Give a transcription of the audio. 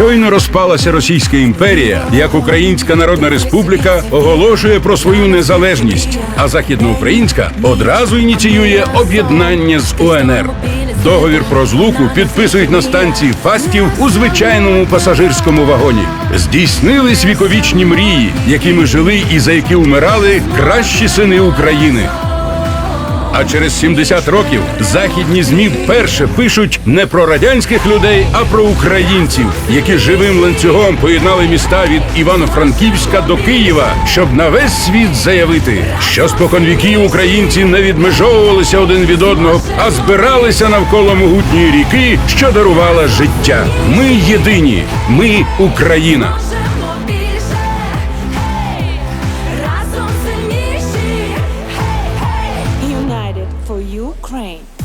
Щойно розпалася Російська імперія, як Українська Народна Республіка оголошує про свою незалежність, а Західноукраїнська одразу ініціює об'єднання з УНР. Договір про злуку підписують на станції Фастів у звичайному пасажирському вагоні. Здійснились віковічні мрії, якими жили і за які вмирали кращі сини України. А через 70 років західні змі вперше пишуть не про радянських людей, а про українців, які живим ланцюгом поєднали міста від Івано-Франківська до Києва, щоб на весь світ заявити, що споконвіків українці не відмежовувалися один від одного, а збиралися навколо могутньої ріки, що дарувала життя. Ми єдині, ми Україна. Ukraine.